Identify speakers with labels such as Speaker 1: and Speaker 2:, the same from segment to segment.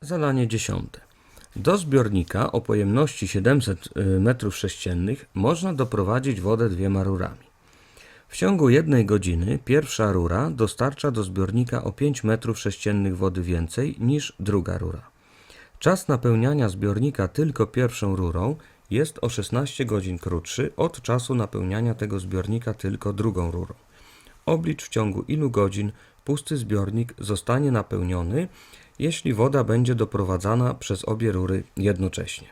Speaker 1: Zadanie dziesiąte. Do zbiornika o pojemności 700 m3 można doprowadzić wodę dwiema rurami. W ciągu jednej godziny pierwsza rura dostarcza do zbiornika o 5 m3 wody więcej niż druga rura. Czas napełniania zbiornika tylko pierwszą rurą jest o 16 godzin krótszy od czasu napełniania tego zbiornika tylko drugą rurą. Oblicz w ciągu ilu godzin pusty zbiornik zostanie napełniony, jeśli woda będzie doprowadzana przez obie rury jednocześnie.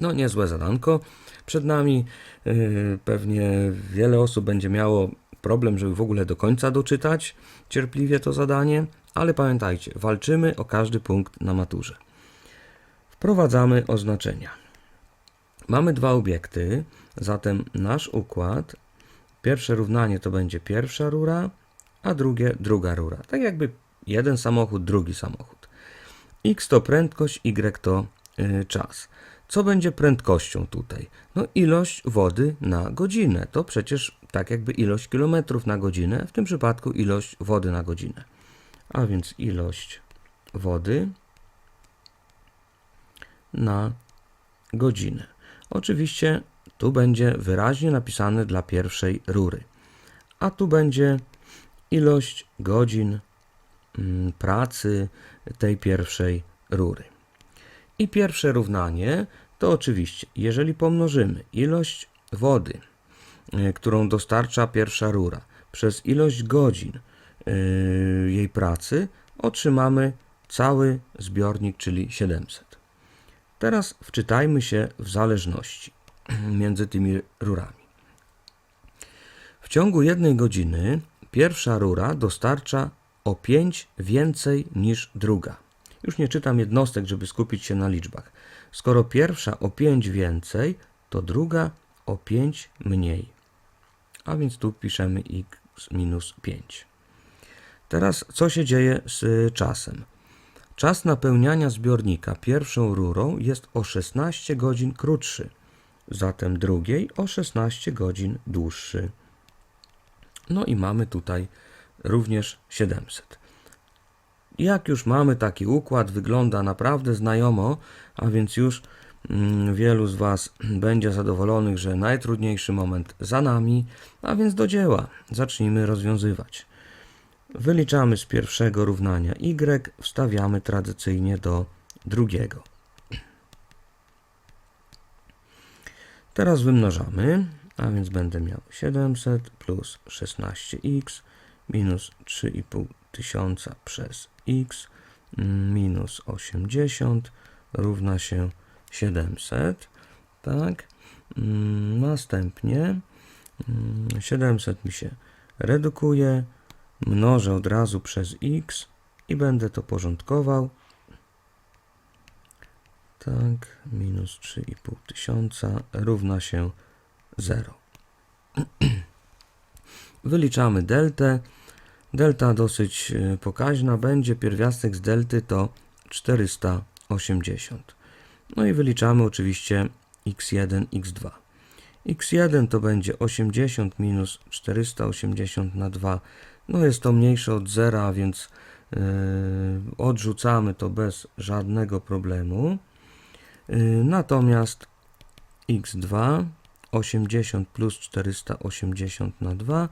Speaker 1: No, niezłe zadanko. Przed nami yy, pewnie wiele osób będzie miało problem, żeby w ogóle do końca doczytać cierpliwie to zadanie, ale pamiętajcie, walczymy o każdy punkt na maturze. Wprowadzamy oznaczenia. Mamy dwa obiekty, zatem nasz układ, pierwsze równanie to będzie pierwsza rura, a drugie druga rura. Tak jakby jeden samochód, drugi samochód. X to prędkość, Y to y, czas. Co będzie prędkością tutaj? No ilość wody na godzinę. To przecież tak jakby ilość kilometrów na godzinę, w tym przypadku ilość wody na godzinę. A więc ilość wody na godzinę. Oczywiście tu będzie wyraźnie napisane dla pierwszej rury. A tu będzie ilość godzin pracy tej pierwszej rury. I pierwsze równanie to oczywiście, jeżeli pomnożymy ilość wody, y, którą dostarcza pierwsza rura, przez ilość godzin y, jej pracy, otrzymamy cały zbiornik, czyli 700. Teraz wczytajmy się w zależności między tymi rurami. W ciągu jednej godziny pierwsza rura dostarcza o 5 więcej niż druga. Już nie czytam jednostek, żeby skupić się na liczbach. Skoro pierwsza o 5 więcej, to druga o 5 mniej. A więc tu piszemy x minus 5. Teraz co się dzieje z czasem? Czas napełniania zbiornika pierwszą rurą jest o 16 godzin krótszy, zatem drugiej o 16 godzin dłuższy. No i mamy tutaj również 700. Jak już mamy taki układ, wygląda naprawdę znajomo, a więc już mm, wielu z Was będzie zadowolonych, że najtrudniejszy moment za nami, a więc do dzieła. Zacznijmy rozwiązywać. Wyliczamy z pierwszego równania y, wstawiamy tradycyjnie do drugiego. Teraz wymnażamy, a więc będę miał 700 plus 16x minus 3,5 tysiąca przez x minus 80 równa się 700. Tak. Mm, Następnie mm, 700 mi się redukuje, mnożę od razu przez x i będę to porządkował. Tak, minus 3,5 tysiąca równa się 0. Wyliczamy deltę. Delta dosyć e, pokaźna będzie. Pierwiastek z delty to 480. No i wyliczamy oczywiście x1, x2. x1 to będzie 80 minus 480 na 2. No jest to mniejsze od 0, a więc yy, odrzucamy to bez żadnego problemu. Yy, natomiast x2 80 plus 480 na 2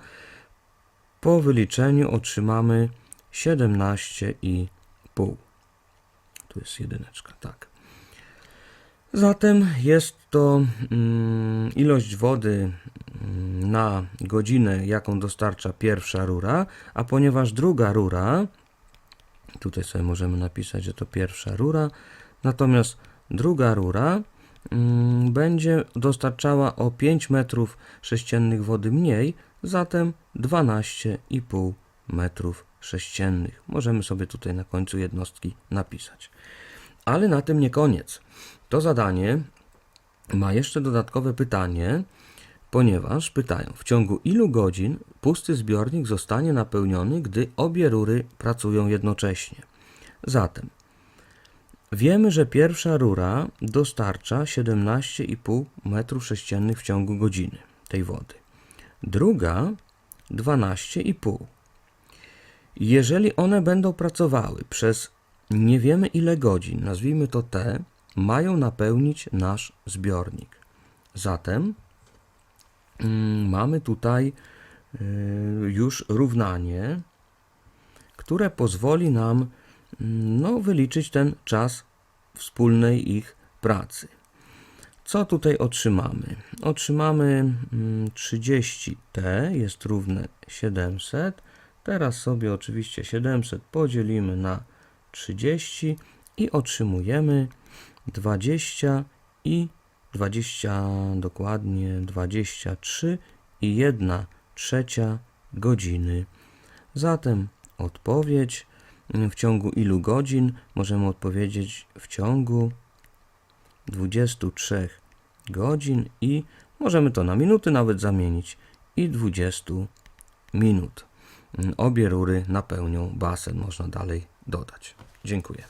Speaker 1: po wyliczeniu otrzymamy 17,5. Tu jest jedyneczka, tak. Zatem jest to mm, ilość wody mm, na godzinę, jaką dostarcza pierwsza rura, a ponieważ druga rura, tutaj sobie możemy napisać, że to pierwsza rura, natomiast druga rura będzie dostarczała o 5 metrów sześciennych wody mniej, zatem 12,5 metrów sześciennych. Możemy sobie tutaj na końcu jednostki napisać. Ale na tym nie koniec. To zadanie ma jeszcze dodatkowe pytanie, ponieważ pytają, w ciągu ilu godzin pusty zbiornik zostanie napełniony, gdy obie rury pracują jednocześnie. Zatem wiemy, że pierwsza rura dostarcza 17,5 m3 w ciągu godziny tej wody. Druga 12,5. Jeżeli one będą pracowały przez nie wiemy ile godzin, nazwijmy to T, mają napełnić nasz zbiornik. Zatem mm, mamy tutaj y, już równanie, które pozwoli nam no, wyliczyć ten czas wspólnej ich pracy. Co tutaj otrzymamy? Otrzymamy mm, 30t jest równe 700. Teraz sobie oczywiście 700 podzielimy na 30 i otrzymujemy 20 i 20 dokładnie 23 i 1 trzecia godziny. Zatem odpowiedź mm, w ciągu ilu godzin możemy odpowiedzieć w ciągu 23 godzin i możemy to na minuty nawet zamienić i 20 minut. Obie rury napełnią basen, można dalej dodać. Dziękuję.